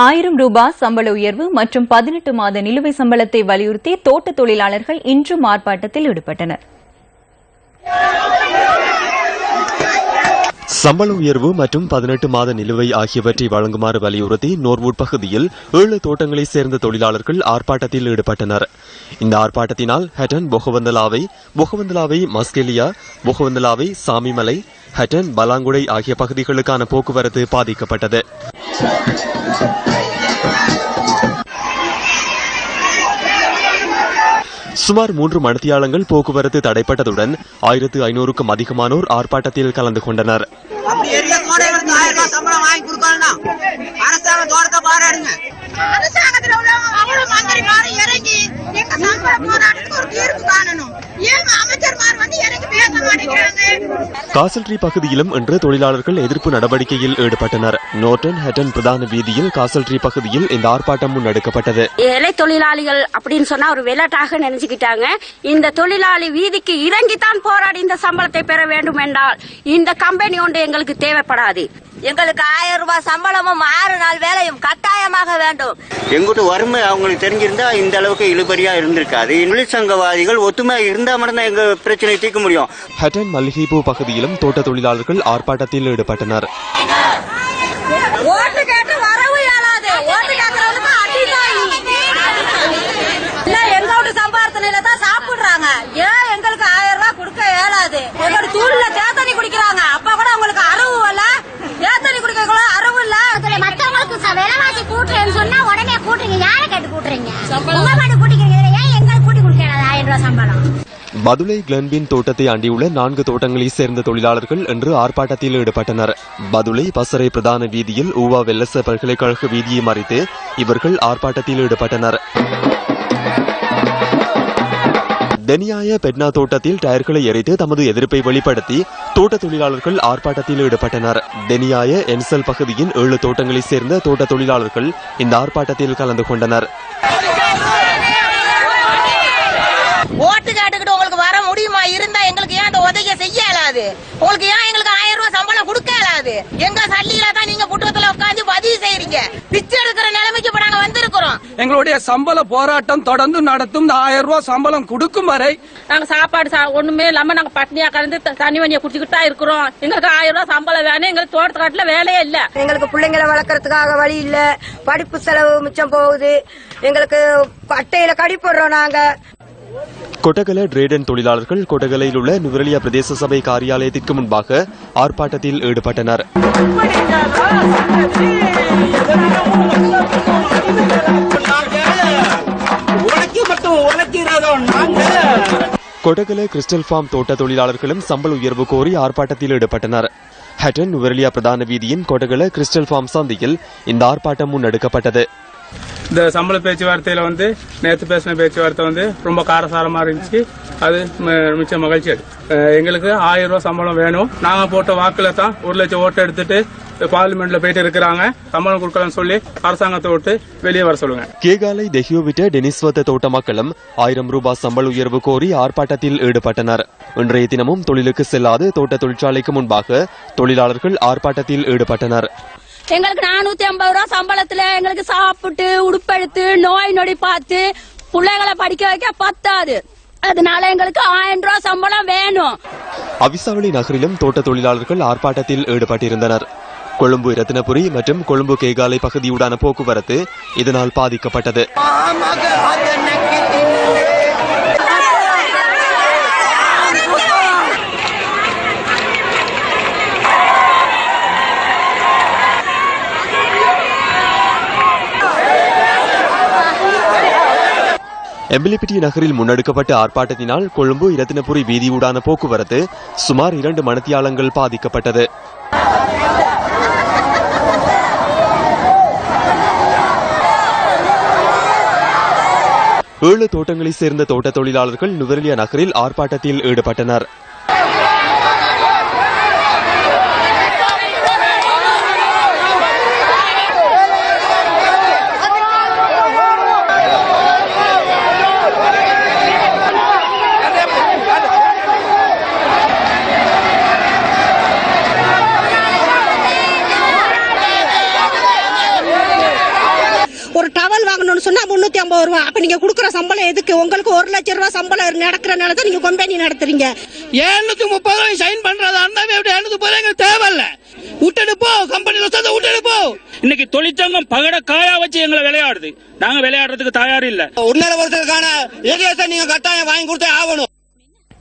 ஆயிரம் ரூபாய் சம்பள உயர்வு மற்றும் பதினெட்டு மாத நிலுவை சம்பளத்தை வலியுறுத்தி தோட்ட தொழிலாளர்கள் இன்றும் ஆர்ப்பாட்டத்தில் ஈடுபட்டனர். சம்பள உயர்வு மற்றும் பதினெட்டு மாத நிலுவை ஆகியவற்றை வழங்குமாறு வலியுறுத்தி நோர்வூட் பகுதியில் ஏழு தோட்டங்களைச் சேர்ந்த தொழிலாளர்கள் ஆர்ப்பாட்டத்தில் ஈடுபட்டனர். இந்த ஆர்ப்பாட்டத்தினால் ஹெட்டன் பொகவந்தலாவை பொகவந்தலாவை மஸ்கெலியா பொகவந்தலாவை சாமிமலை ஹட்டன் பலாங்குடை ஆகிய பகுதிகளுக்கான போக்குவரத்து பாதிக்கப்பட்டது. சுமார் மூன்று மணித்தியாலங்கள் போக்குவரத்து தடைப்பட்டதுடன் ஆயிரத்து ஐநூறுக்கும் அதிகமானோர் ஆர்ப்பாட்டத்தில் கலந்து கொண்டனர். அரசாங்கத்துல உள்ளவங்க அவ்வளவு மந்திரிமாரு இறங்கி எங்க சம்பள போராட்டத்துக்கு ஒரு தீர்வு காணணும். ஏங்க அமைச்சர்மார் வந்து இறங்கி காசல்ட்ரி பகுதியிலும் இன்று தொழிலாளர்கள் எதிர்ப்பு நடவடிக்கையில் ஈடுபட்டனர். நோர்டன் ஹெட்டன் பிரதான வீதியில் காசல்ட்ரி பகுதியில் இந்த ஆர்ப்பாட்டம் முன்னெடுக்கப்பட்டது. ஏழை தொழிலாளிகள் அப்படின்னு சொன்னா ஒரு விளையாட்டாக நினைச்சுக்கிட்டாங்க. இந்த தொழிலாளி வீதிக்கு இறங்கித்தான் போராடி இந்த சம்பளத்தை பெற வேண்டும் என்றால் இந்த கம்பெனி ஒன்று எங்களுக்கு தேவைப்படாது. எங்களுக்கு ஆயிரம் ரூபாய் சம்பளமும் ஆறு நாள் வேலையும் கட்டாயமாக வேண்டும். எங்கிட்ட வறுமை அவங்களுக்கு தெரிஞ்சிருந்தா இந்த அளவுக்கு இழுபறியா இருந்திருக்காது. தொழிற்சங்கவாதிகள் ஒத்துமை இருந்தா மட்டும்தான் எங்க பிரச்சனையை தீர்க்க முடியும். ஹட்டன் மல்லிகைப்பூ பகுதியிலும் தோட்ட தொழிலாளர்கள் ஆர்ப்பாட்டத்தில் ஈடுபட்டனர். கொடுக்கறது சம்பளம் கிளன்பின் தோட்டத்தை அண்டியுள்ள நான்கு தோட்டங்களைச் சேர்ந்த தொழிலாளர்கள் இன்று ஆர்ப்பாட்டத்தில் ஈடுபட்டனர். மதுரை பசறை பிரதான வீதியில் ஊவா வெல்லச பல்கலைக்கழக வீதியை மறித்து இவர்கள் ஆர்ப்பாட்டத்தில் ஈடுபட்டனர். தெனியாய பெட்னா தோட்டத்தில் டயர்களை எரித்து தமது எதிர்ப்பை வெளிப்படுத்தி தோட்ட தொழிலாளர்கள் ஆர்ப்பாட்டத்தில் ஈடுபட்டனர். தெனியாய என்சல் பகுதியின் ஏழு தோட்டங்களைச் சேர்ந்த தோட்ட தொழிலாளர்கள் இந்த ஆர்ப்பாட்டத்தில் கலந்து கொண்டனர் ஓட்டு கேட்டுக்கிட்டு உங்களுக்கு வர முடியுமா இருந்தா எங்களுக்கு ஏன் அந்த உதவியை செய்ய இயலாது உங்களுக்கு ஏன் எங்களுக்கு ஆயிரம் ரூபாய் சம்பளம் கொடுக்க இயலாது எங்க சல்லியில தான் நீங்க புட்டத்துல உட்காந்து பதிவு செய்றீங்க. பிச்சை எடுக்கிற நிலைமைக்கு இப்ப நாங்க வந்திருக்கிறோம். எங்களுடைய சம்பள போராட்டம் தொடர்ந்து நடத்தும் இந்த ஆயிரம் ரூபாய் சம்பளம் கொடுக்கும் வரை நாங்க சாப்பாடு சா- ஒண்ணுமே இல்லாம நாங்க பட்னியா கலந்து த- தண்ணி வண்டியை குடிச்சுக்கிட்டு தான் இருக்கிறோம். எங்களுக்கு ஆயிரம் ரூபாய் சம்பளம் வேணும். எங்களுக்கு தோட்டக்காட்டுல வேலையே இல்ல. எங்களுக்கு பிள்ளைங்களை வளர்க்கறதுக்காக வழி இல்ல. படிப்பு செலவு மிச்சம் போகுது. எங்களுக்கு அட்டையில கடி போடுறோம் நாங்க. கொட்டகல டிரேடன் தொழிலாளர்கள் கொட்டகலையில் உள்ள நுவரெலியா பிரதேச சபை காரியாலயத்திற்கு முன்பாக ஆர்ப்பாட்டத்தில் ஈடுபட்டனர். கொடகல கிறிஸ்டல் ஃபார்ம் தோட்ட தொழிலாளர்களும் சம்பள உயர்வு கோரி ஆர்ப்பாட்டத்தில் ஈடுபட்டனர். ஹட்டன் நுவரெலியா பிரதான வீதியின் கொடகல கிறிஸ்டல் ஃபார்ம் சந்தையில் இந்த ஆர்ப்பாட்டம் முன்னெடுக்கப்பட்டது. இந்த சம்பள பேச்சுவார்த்தையில வந்து நேற்று பேசின பேச்சுவார்த்தை வந்து ரொம்ப காரசாரமா இருந்துச்சு. அது மிச்ச மகிழ்ச்சி அது. எங்களுக்கு ஆயிரம் ரூபாய் சம்பளம் வேணும். நாங்க போட்ட வாக்குல தான் ஒரு லட்சம் ஓட்டு எடுத்துட்டு பார்லிமெண்ட்ல போயிட்டு இருக்கிறாங்க. சம்பளம் கொடுக்கலாம் சொல்லி அரசாங்கத்தை விட்டு வெளியே வர சொல்லுங்க. கேகாலை தெஹியோவிட்ட டெனிஸ்வத்த தோட்ட மக்களும் ஆயிரம் ரூபாய் சம்பள உயர்வு கோரி ஆர்ப்பாட்டத்தில் ஈடுபட்டனர். இன்றைய தினமும் தொழிலுக்கு செல்லாது தோட்ட தொழிற்சாலைக்கு முன்பாக தொழிலாளர்கள் ஆர்ப்பாட்டத்தில் ஈடுபட்டனர். எங்களுக்கு நானூத்தி ஐம்பது ரூபாய் சம்பளத்துல எங்களுக்கு சாப்பிட்டு உடுப்பெடுத்து நோய் நொடி பார்த்து பிள்ளைங்களை படிக்க வைக்க பத்தாது. அதனால எங்களுக்கு ஆயிரம் ரூபாய் சம்பளம் வேணும். அவிசாவளி நகரிலும் தோட்ட தொழிலாளர்கள் ஆர்ப்பாட்டத்தில் ஈடுபட்டிருந்தனர். கொழும்பு ரத்தினபுரி மற்றும் கொழும்பு கேகாலை பகுதியுடான போக்குவரத்து இதனால் பாதிக்கப்பட்டது. எம்பிலிபிட்டி நகரில் முன்னெடுக்கப்பட்ட ஆர்ப்பாட்டத்தினால் கொழும்பு இரத்தினபுரி வீதியூடான போக்குவரத்து சுமார் இரண்டு மணத்தியாலங்கள் பாதிக்கப்பட்டது. ஏழு தோட்டங்களைச் சேர்ந்த தோட்ட தொழிலாளர்கள் நுவரெலியா நகரில் ஆர்ப்பாட்டத்தில் ஈடுபட்டனர். சொன்னா முன்னூத்தி ஐம்பது ரூபா அப்ப நீங்க கொடுக்குற சம்பளம் எதுக்கு? உங்களுக்கு ஒரு லட்சம் ரூபாய் சம்பளம் நடக்கிற நேரத்தை நீங்க கம்பெனி நடத்துறீங்க. எழுநூத்தி முப்பது ரூபாய் சைன் பண்றதா இருந்தா எப்படி எழுநூத்தி முப்பது ரூபாய் எங்களுக்கு தேவையில்ல. விட்டுட்டு போ கம்பெனில சேர்ந்து விட்டுட்டு போ. இன்னைக்கு தொழிற்சங்கம் பகட காயா வச்சு எங்களை விளையாடுது. நாங்க விளையாடுறதுக்கு தயார் இல்ல உன்னர வருஷத்துக்கான ஏரியாஸை நீங்க கட்டாயம் வாங்கி கொடுத்தே ஆகணும்.